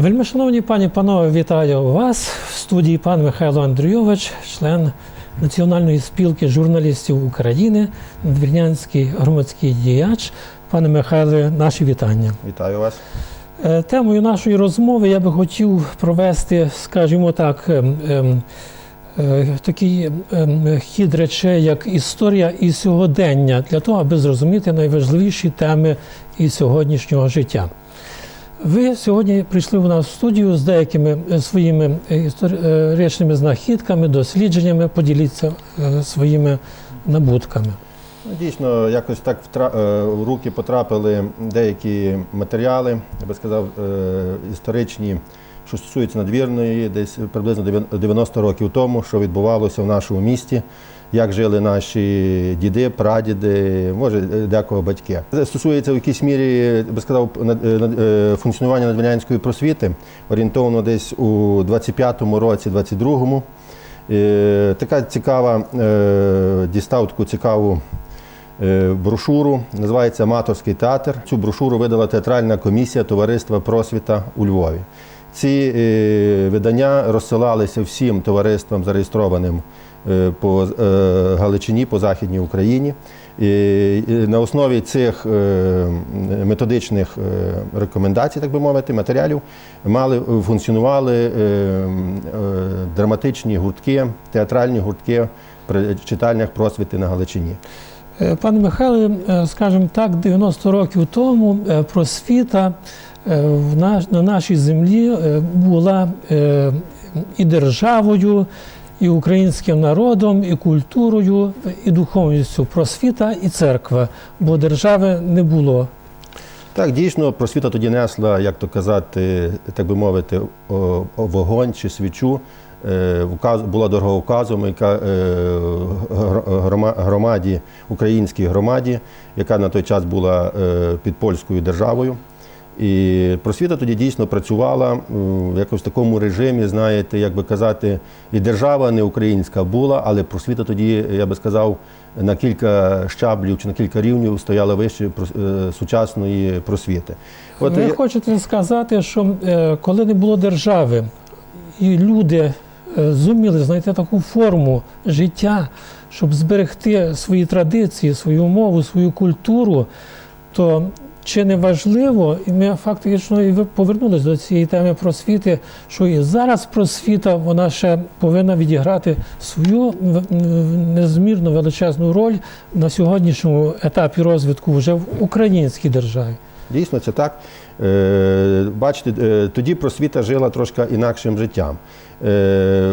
Вельмишановні пані панове, вітаю вас в студії пан Михайло Андрійович, член Національної спілки журналістів України, надвірнянський громадський діяч. Пане Михайле, наші вітання. Вітаю вас. Е, Темою нашої розмови я би хотів провести, скажімо так, ем, ем, е, такий ем, хід речей, як історія і сьогодення, для того, аби зрозуміти найважливіші теми і сьогоднішнього життя. Ви сьогодні прийшли у нас в студію з деякими е, своїми е, історичними знахідками, дослідженнями. Поділіться е, своїми набутками. Ну, Дійсно, якось так е, в руки потрапили деякі матеріали, я би сказав, е, історичні, що стосуються надвірної, десь приблизно 90 років тому, що відбувалося в нашому місті, як жили наші діди, прадіди, може, е, декого батьки. Це стосується в якійсь мірі, я би сказав, е, е, функціонування надвірнянської просвіти, орієнтовно десь у 25-му році, 22-му. Е, Така цікава, дістав таку цікаву брошуру, називається Аматорський театр. Цю брошуру видала театральна комісія Товариства Просвіта у Львові. Ці видання розсилалися всім товариствам, зареєстрованим по е, Галичині, по Західній Україні. І на основі цих е, методичних е, рекомендацій, так би мовити, матеріалів, мали функціонували е, е, драматичні гуртки, театральні гуртки при читальнях просвіти на Галичині. Е, Пане Михайле, е, скажімо так, 90 років тому е, просвіта е, на нашій землі е, була е, і державою, і українським народом, і культурою, і духовністю. Просвіта і церква, бо держави не було. Так, дійсно, просвіта тоді несла, як то казати, так би мовити, вогонь чи свічу. Е, указ- Була дороговказом, яка е, громаді, українській громаді, яка на той час була е, під польською державою. І просвіта тоді дійсно працювала в якось такому режимі, знаєте, як би казати, і держава не українська була, але просвіта тоді, я би сказав, на кілька щаблів чи на кілька рівнів стояла вище е, сучасної просвіти. От Ви я- хочете сказати, що е, коли не було держави, і люди е, зуміли знайти таку форму життя, щоб зберегти свої традиції, свою мову, свою культуру, то чи не важливо, і ми фактично і повернулися до цієї теми просвіти, що і зараз просвіта вона ще повинна відіграти свою незмірно величезну роль на сьогоднішньому етапі розвитку вже в українській державі. Дійсно, це так. Е, Бачите, е, тоді просвіта жила трошки інакшим життям. Е,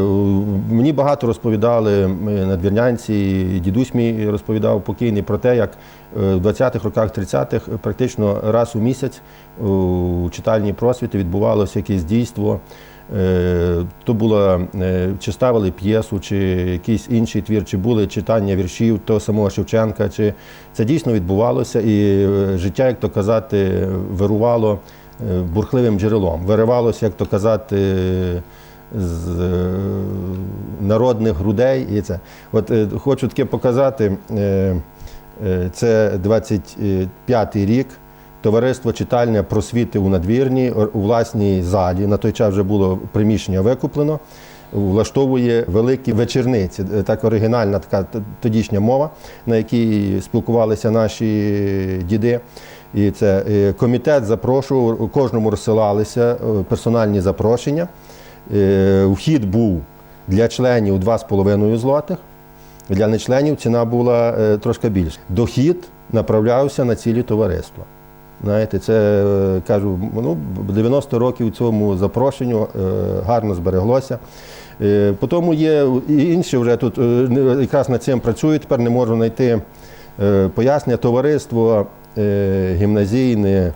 Мені багато розповідали надвірнянці, дідусь мій розповідав покійний про те, як в 20-х роках, 30-х практично раз у місяць у читальні просвіти відбувалося якесь дійство. Е, То було е, чи ставили п'єсу, чи якийсь інший твір, чи були читання віршів того самого Шевченка. Чи це дійсно відбувалося, і е, життя, як то казати, вирувало бурхливим джерелом, виривалося, як то казати, з народних грудей. І це. От хочу таке показати. Це 25-й рік. Товариство читальня просвіти у надвірні у власній залі. На той час вже було приміщення викуплено. Влаштовує великі вечірниці. Е, Так оригінальна така тодішня мова, на якій спілкувалися наші діди. І це е, комітет запрошував, кожному розсилалися е, персональні запрошення. Вхід був для членів 2,5 злотих. Для нечленів ціна була трошки більша. Дохід направлявся на цілі товариства. Знаєте, це е, кажу, ну 90 років цьому запрошенню е, гарно збереглося. Е, Потім є інші вже тут якраз над цим працюють. Тепер не можу знайти пояснення. Товариство гімназійне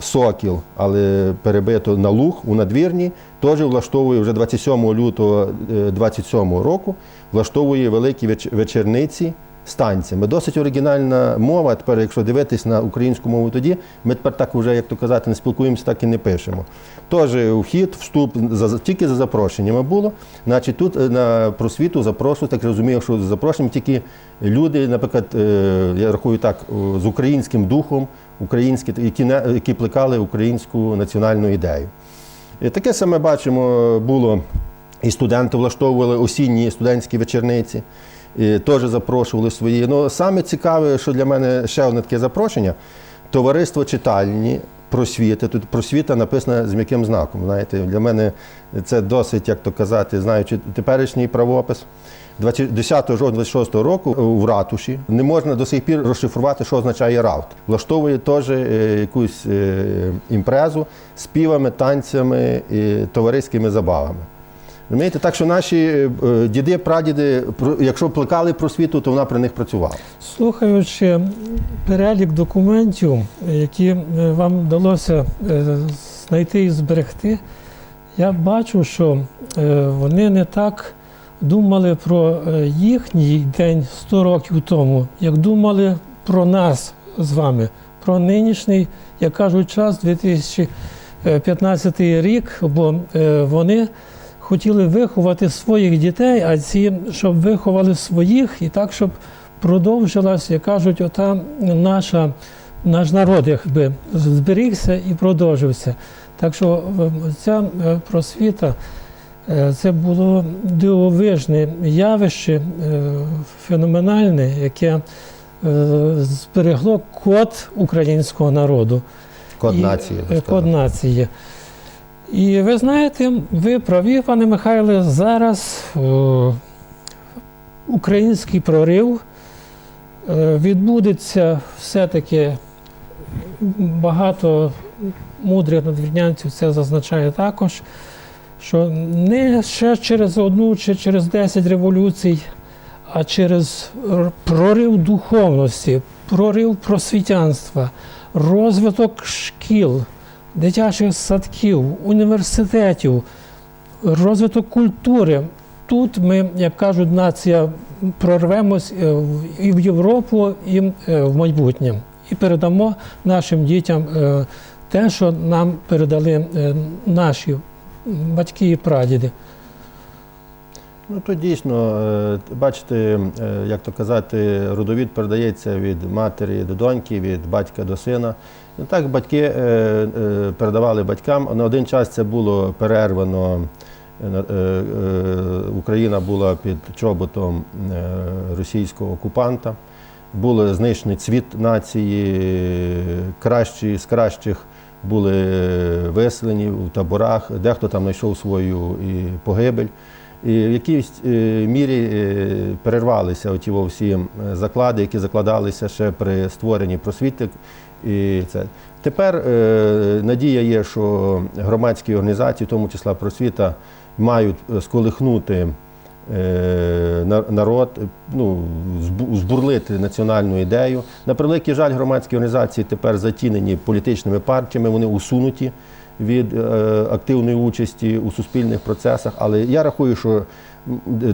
Сокіл, але перебито на луг у надвірні, теж влаштовує вже 27 лютого 27 року, влаштовує великі веч- танцями. Досить оригінальна мова. Тепер, якщо дивитись на українську мову тоді, ми тепер так вже, як то казати, не спілкуємося, так і не пишемо. Теж вхід, вступ за, тільки за запрошеннями було. Значить, тут е, на просвіту запрошую, так розумію, що за запрошенням тільки люди, наприклад, е, я рахую так, з українським духом, українські, які, які плекали українську національну ідею. Таке саме бачимо було. І студенти влаштовували осінні студентські вечорниці, теж запрошували свої. Ну, саме цікаве, що для мене ще одне таке запрошення товариство читальні просвіти. Тут просвіта написана з м'яким знаком. Знаєте, для мене це досить, як то казати, знаючи теперішній правопис. 10 жовтня 26 року в ратуші не можна до сих пір розшифрувати, що означає равт. Влаштовує теж е, якусь е, імпрезу співами, танцями і товариськими забавами. Розумієте, так що наші е, діди, прадіди, якщо плекали просвіту, то вона при них працювала. Слухаючи перелік документів, які е, вам вдалося е, знайти і зберегти, я бачу, що вони не так думали про їхній день 100 років тому, як думали про нас з вами, про нинішній, як кажуть, час 2015 рік, бо вони хотіли виховати своїх дітей, а ці, щоб виховали своїх, і так, щоб продовжилась, як кажуть, ота наша, наш народ, якби зберігся і продовжився. Так що ця е, просвіта е, це було дивовижне явище, е, феноменальне, яке зберегло код українського народу. Код нації. Код нації. І ви знаєте, ви праві, пане Михайле, зараз е, український прорив е, відбудеться все-таки багато мудрих надвірнянців це зазначає також, що не ще через одну чи через 10 революцій, а через прорив духовності, прорив просвітянства, розвиток шкіл, дитячих садків, університетів, розвиток культури. Тут ми, як кажуть, нація прорвемось е, і в Європу, і е, в майбутнє. І передамо нашим дітям е, те, що нам передали наші батьки і прадіди. Ну то дійсно, е, бачите, е, як то казати, родовід передається від матері до доньки, від батька до сина. І так батьки е, передавали батькам. На один час це було перервано. Україна була під чоботом російського окупанта. Були знищений цвіт нації, кращі з кращих були виселені в таборах, дехто там знайшов свою і погибель. В якійсь е, мірі е, перервалися оті всі е, заклади, які закладалися ще при створенні просвіти. І це. Тепер надія є, що громадські організації, в тому числа просвіта, мають сколихнути народ, ну, збурлити національну ідею. На превеликий жаль, громадські організації тепер затінені політичними партіями, вони усунуті від е, активної участі у суспільних процесах. Але я рахую, що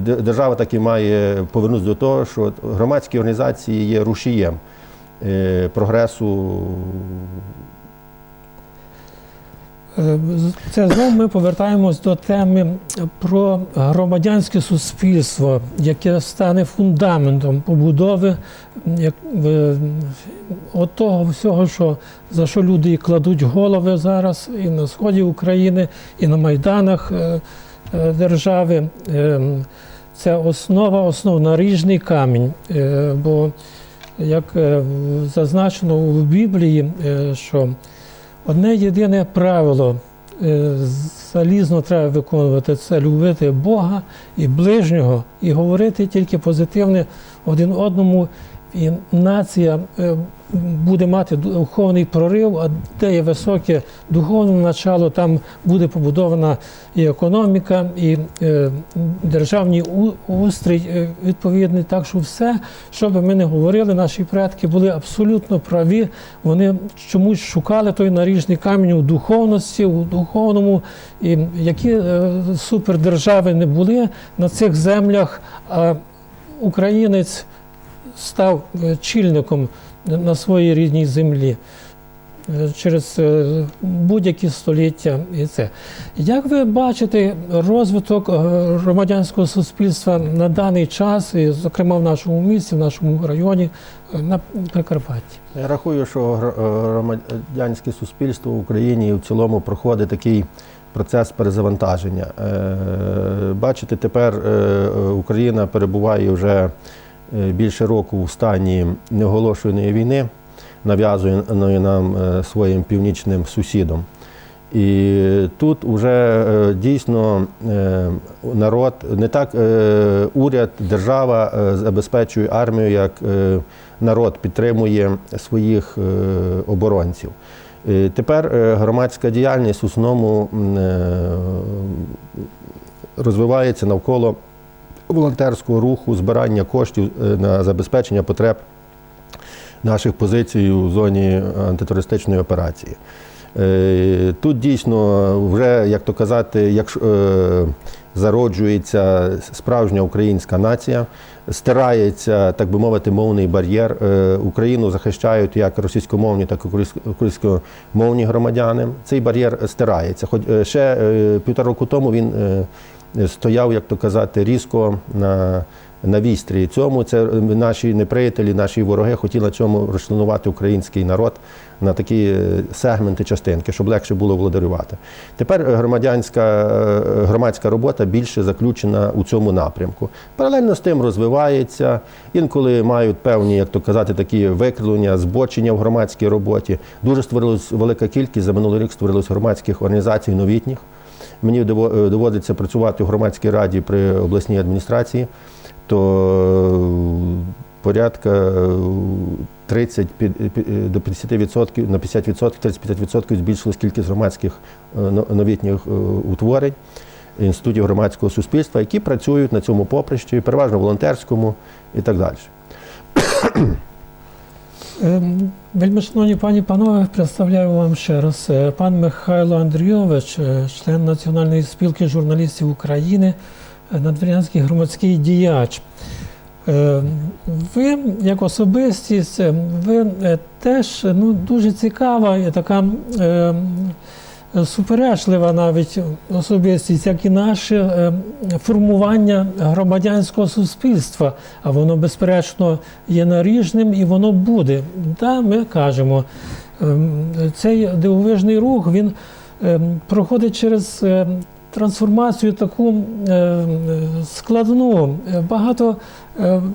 держава таки має повернутися до того, що громадські організації є рушієм е, прогресу Це знову ми повертаємось до теми про громадянське суспільство, яке стане фундаментом побудови е, от того всього, що, за що люди кладуть голови зараз і на сході України, і на майданах е, е, держави. Е, Це основа, основноріжний камінь. Е, Бо, як е, зазначено в Біблії, е, що Одне єдине правило е, залізно треба виконувати це любити Бога і ближнього, і говорити тільки позитивне один одному. І нація е, буде мати духовний прорив, а де є високе духовне начало, там буде побудована і економіка, і е, державний устрій е, відповідний. Так що все, що би ми не говорили, наші предки були абсолютно праві. Вони чомусь шукали той наріжний камінь у духовності, у духовному, і які супердержави не були на цих землях, українець став е, чільником на своїй рідній землі е, через е, будь-які століття. І це. Як ви бачите розвиток громадянського суспільства на даний час, і, зокрема в нашому місті, в нашому районі, на Прикарпатті? Я рахую, що громадянське суспільство в Україні в цілому проходить такий процес перезавантаження. Е, Бачите, тепер е, Україна перебуває вже е, більше року в стані неоголошеної війни, нав'язує нам своїм північним сусідам. І тут вже дійсно народ, не так уряд, держава забезпечує армію, як народ підтримує своїх оборонців. Е, Тепер е, громадська діяльність в основному е, розвивається навколо волонтерського руху, збирання коштів на забезпечення потреб наших позицій у зоні антитерористичної операції. Тут дійсно вже, як то казати, е, зароджується справжня українська нація, стирається, так би мовити, мовний бар'єр. Е, Україну захищають як російськомовні, так і українськомовні громадяни. Цей бар'єр стирається. Хоч е, ще е, півтора року тому він стояв, як то казати, різко на, на вістрі цьому. Це наші неприятелі, наші вороги хотіли цьому розчленувати український народ на такі е, сегменти частинки, щоб легше було володарювати. Тепер е, громадянська е, громадська робота більше заключена у цьому напрямку. Паралельно з тим розвивається. Інколи мають певні, як то казати, такі викривлення, збочення в громадській роботі. Дуже створилась велика кількість за минулий рік створилось громадських організацій новітніх. Мені доводиться працювати в громадській раді при обласній адміністрації, то порядка 30 під- під- е, до 50% на 50%, 35% збільшилась кількість громадських е, новітніх е, утворень інститутів громадського суспільства, які працюють на цьому поприщі, переважно волонтерському і так далі. Ем, Вельми шановні пані панове, представляю вам ще раз е, пан Михайло Андрійович, е, член Національної спілки журналістів України, е, надвірнянський громадський діяч. Е, Ви, як особистість, е, ви е, теж ну, дуже цікава і така е, суперечлива навіть особистість, як і наше формування громадянського суспільства. А воно, безперечно, є наріжним і воно буде. Та ми кажемо, ем, цей дивовижний рух він ем, проходить через трансформацію таку складну, багато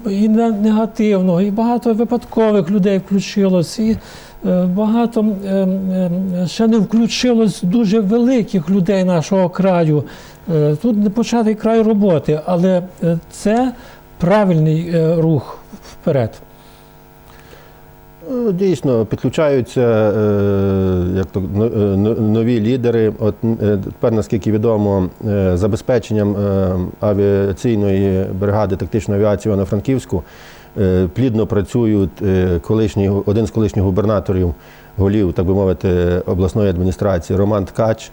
і не- негативного, і багато випадкових людей включилось, і е, багато е, е, ще не включилось дуже великих людей нашого краю. Е, Тут не початий край роботи, але е, це правильний е, рух вперед. Ну, Дійсно, підключаються е, як то, е, но- нові лідери. От е, тепер, наскільки відомо, е, забезпеченням е, авіаційної бригади тактичної авіації Івано-Франківську е, плідно працюють е, колишній, один з колишніх губернаторів, голів, так би мовити, обласної адміністрації Роман Ткач.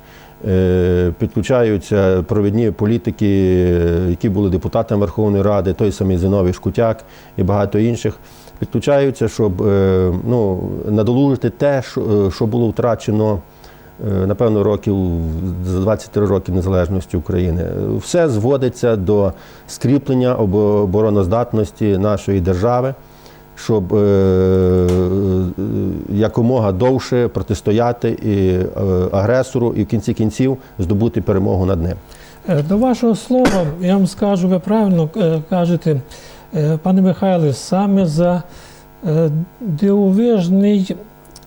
Е, Підключаються провідні політики, е, які були депутатами Верховної Ради, той самий Зиновій Шкутяк і багато інших підключаються, щоб е, ну, надолужити те, що, е, було втрачено, е, напевно, років за 23 роки незалежності України. Все зводиться до скріплення обороноздатності нашої держави, щоб якомога довше протистояти агресору, і в кінці кінців здобути перемогу над ним. До вашого слова, я вам скажу, ви правильно кажете, пане Михайле, саме за е, дивовижний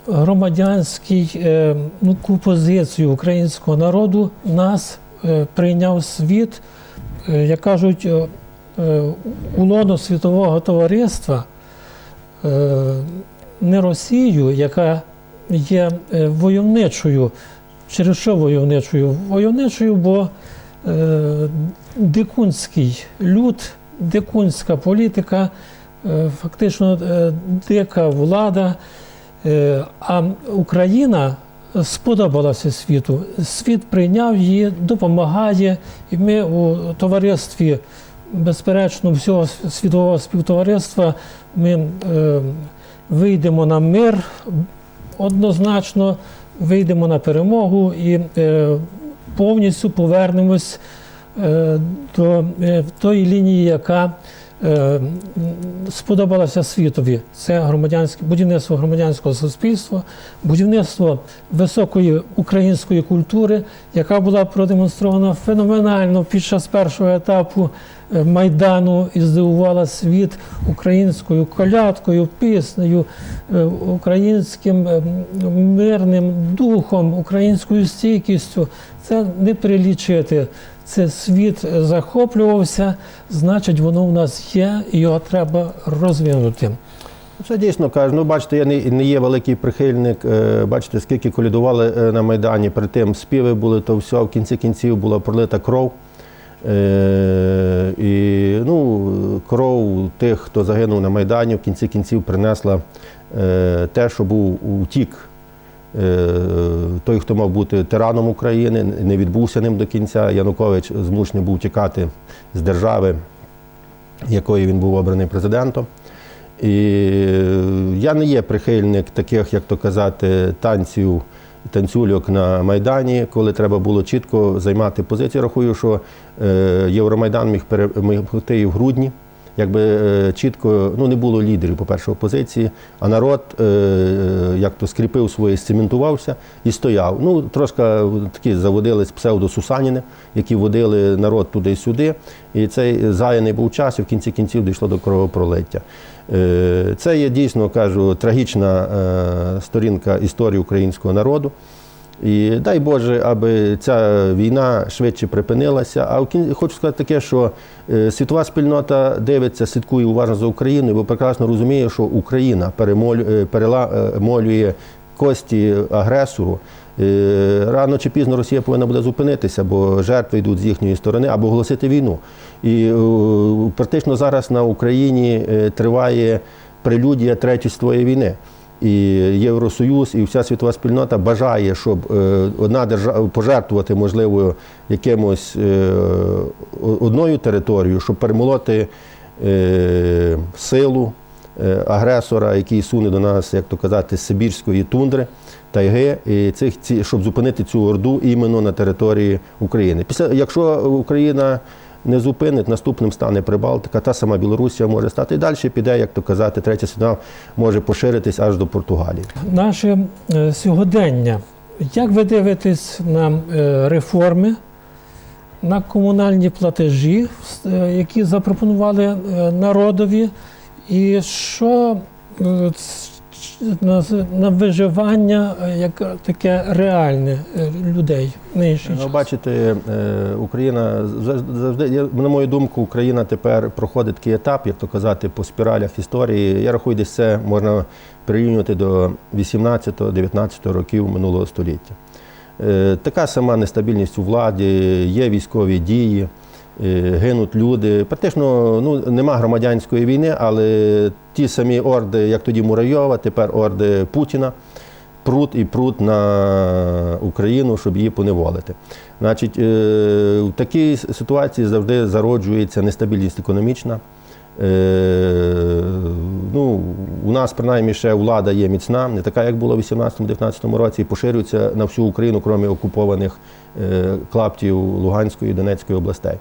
громадянський е, ну, позицію українського народу нас е, прийняв світ, е, як кажуть, е, е, у світового товариства, е, не Росію, яка є е, войовничою. Через що войовничою? Войовничою, бо е, дикунський люд, дикунська політика, е, фактично е, дика влада. Е, А Україна сподобалася світу. Світ прийняв її, допомагає, і ми у товаристві, безперечно, всього світового співтовариства ми вийдемо на мир однозначно, вийдемо на перемогу і повністю повернемось до е, тої лінії, яка е, сподобалася світові. Це громадянське будівництво громадянського суспільства, будівництво високої української культури, яка була продемонстрована феноменально під час першого етапу е, майдану і здивувала світ українською колядкою, піснею, е, українським е, мирним духом, українською стійкістю. Це не перелічити. Це світ захоплювався, значить, воно в нас є, і його треба розвинути. Це дійсно кажу. Ну, бачите, я не, не є великий прихильник. е, Бачите, скільки колядували е, на Майдані. Перед тим співи були, то все, в кінці кінців була пролита кров. Е, і ну, кров тих, хто загинув на Майдані, в кінці кінців принесла е, те, що був утік. Е, той, хто мав бути тираном України, не відбувся ним до кінця. Янукович змушений був тікати з держави, якої він був обраний президентом. І я не є прихильник таких, як то казати, танців, танцюльок на Майдані, коли треба було чітко займати позицію. Рахую, що е, Євромайдан міг перемогти і в грудні. Якби е, чітко ну, не було лідерів, по-перше, опозиції, а народ е, е, як то скріпив своє, сцементувався і стояв. Ну, трошки такі заводились псевдо-сусаніни, які водили народ туди-сюди. І цей заяний був час, і в кінці кінців дійшло до кровопролиття. Це є дійсно кажу трагічна сторінка історії українського народу. І дай Боже, аби ця війна швидше припинилася. А хочу сказати таке, що е, світова спільнота дивиться, слідкує уважно за Україною, бо прекрасно розуміє, що Україна перемолю... е, кості агресору. Е, Рано чи пізно Росія повинна буде зупинитися, бо жертви йдуть з їхньої сторони або оголосити війну. І е, практично зараз на Україні е, триває прелюдія третьої світової війни. І Євросоюз, і вся світова спільнота бажає, щоб е, одна держава пожертвувати, можливо, якимось е, одною територією, щоб перемолоти е, силу агресора, який суне до нас, як то казати, Сибірської тундри, тайги, і цих щоб зупинити цю орду іменно на території України. Після, якщо Україна не зупинить, наступним стане Прибалтика, та сама Білорусія може стати і далі піде, як то казати, третя світова може поширитись аж до Португалії. Наше е, сьогодення. Як ви дивитесь на е, реформи, на комунальні платежі, е, які запропонували народові, і що на, на виживання е, як таке реальне е, людей Ну, бачите, е, Україна завжди- на мою думку, Україна тепер проходить такий етап, як то казати, по спіралях історії. Я рахую, десь це можна прирівнювати до 18-19 років минулого століття. Така сама нестабільність у владі, є військові дії, гинуть люди. Практично ну, нема громадянської війни, але ті самі орди, як тоді Муравйова, тепер орди Путіна прут і прут на Україну, щоб її поневолити. Значить, е, в такій ситуації завжди зароджується нестабільність економічна. Е, Ну, у нас принаймні ще влада є міцна, не така, як була в 18-19 році, і поширюється на всю Україну, крім окупованих е, клаптів Луганської і Донецької областей.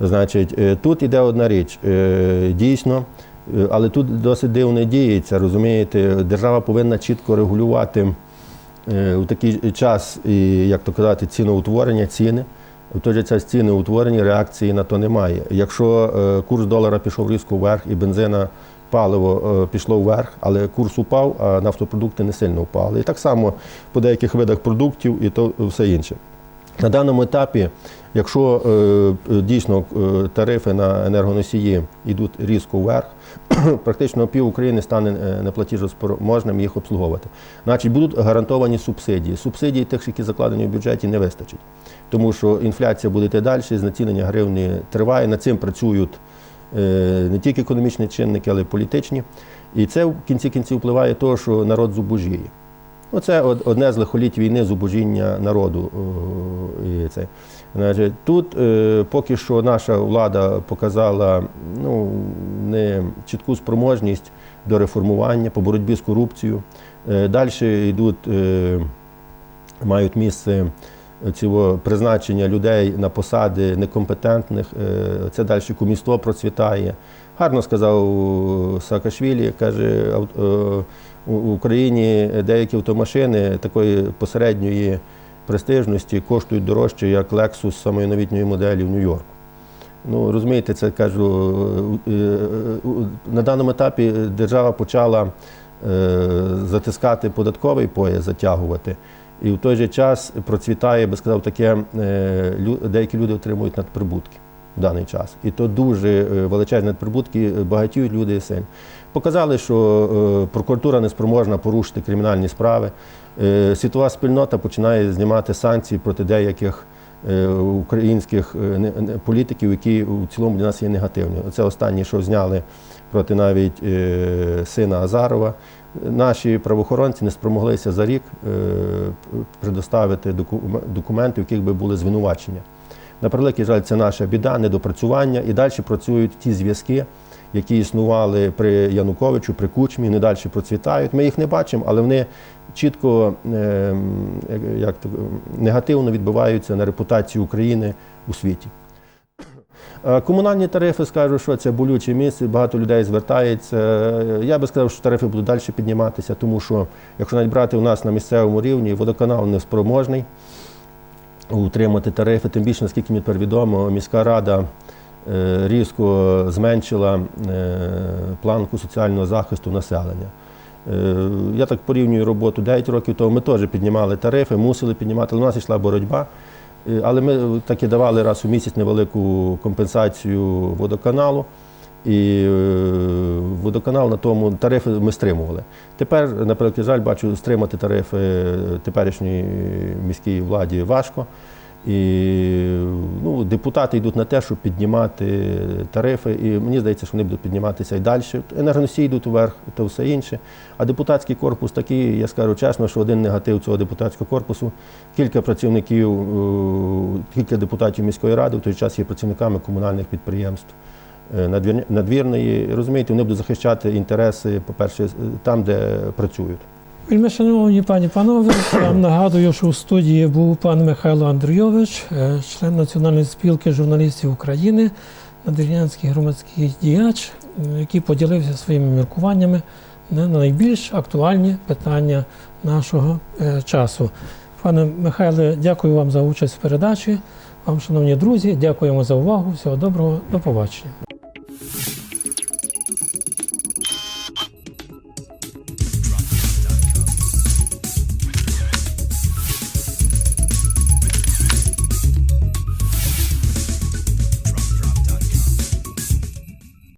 Значить, е, тут іде одна річ. Е, Дійсно, е, але тут досить дивно діється, розумієте, держава повинна чітко регулювати е, у такий час, як то казати, ціноутворення, ціни. В той же час ціни утворені, реакції на то немає. Якщо е, курс долара пішов різко вверх і бензина, паливо е, пішло вверх, але курс упав, а нафтопродукти не сильно впали. І так само по деяких видах продуктів і то все інше. На даному етапі, якщо е, дійсно е, тарифи на енергоносії йдуть різко вверх, практично пів України стане е, неплатіжоспроможним їх обслуговувати. Значить, будуть гарантовані субсидії. Субсидій тих, які закладені в бюджеті, не вистачить. Тому що інфляція буде йти далі, знецінення гривні триває. Над цим працюють е, не тільки економічні чинники, але й політичні. І це в кінці кінців впливає того, що народ зубожіє. Це одне з лихоліть війни зубожіння народу. е, І це. Тут е, поки що наша влада показала ну, не чітку спроможність до реформування по боротьбі з корупцією. Е, Далі йдуть, мають місце цього призначення людей на посади некомпетентних. Це далі кумівство процвітає. Гарно сказав Саакашвілі, каже, е, у Україні деякі автомашини такої посередньої престижності коштують дорожче, як Lexus самої новітньої моделі в Нью-Йорку. Ну, розумієте, це кажу, е, е, на даному етапі держава почала е, затискати податковий пояс, затягувати. І в той же час процвітає, я би сказав, таке, е, деякі люди отримують надприбутки в даний час. І то дуже е, величезні надприбутки, е, багатіють люди сильно. Показали, що е, прокуратура не спроможна порушити кримінальні справи. Е, Світова спільнота починає знімати санкції проти деяких е, українських політиків, які в цілому для нас є негативні. Це останнє, що зняли проти навіть сина Азарова. Наші правоохоронці не спромоглися за рік предоставити документи, в яких би були звинувачення. На жаль, це наша біда, недопрацювання і далі працюють ті зв'язки, які існували при Януковичу, при Кучмі, вони далі процвітають. Ми їх не бачимо, але вони чітко ем, як то, негативно відбиваються на репутацію України у світі. Е, Комунальні тарифи скажу, що це болюче місце, багато людей звертається. Е, Я би сказав, що тарифи будуть далі підніматися, тому що, якщо навіть брати у нас на місцевому рівні, водоканал не спроможний утримати тарифи, тим більше, наскільки мені тепер відомо, міська рада різко зменшила е, планку соціального захисту населення. Е, Я так порівнюю роботу 9 років тому. Ми теж піднімали тарифи, мусили піднімати, але у нас йшла боротьба. Е, Але ми таки давали раз у місяць невелику компенсацію водоканалу. І е, водоканал на тому тарифи ми стримували. Тепер, на превеликий жаль, бачу, стримати тарифи теперішньої міській владі важко. І ну, депутати йдуть на те, щоб піднімати тарифи, і мені здається, що вони будуть підніматися і далі. Енергоносії йдуть вверх, то все інше. А депутатський корпус такий, я скажу чесно, що один негатив цього депутатського корпусу. Кілька працівників, е, кілька депутатів міської ради в той час є працівниками комунальних підприємств е, надвір- надвірної. Розумієте, вони будуть захищати інтереси, по-перше, там, де працюють. Вельми шановні пані панове, я вам нагадую, що у студії був пан Михайло Андрійович, е, член Національної спілки журналістів України, надвірнянський громадський діяч, е, який поділився своїми міркуваннями на найбільш актуальні питання нашого е, часу. Пане Михайле, дякую вам за участь в передачі. Вам, шановні друзі, дякуємо за увагу. Всього доброго, до побачення.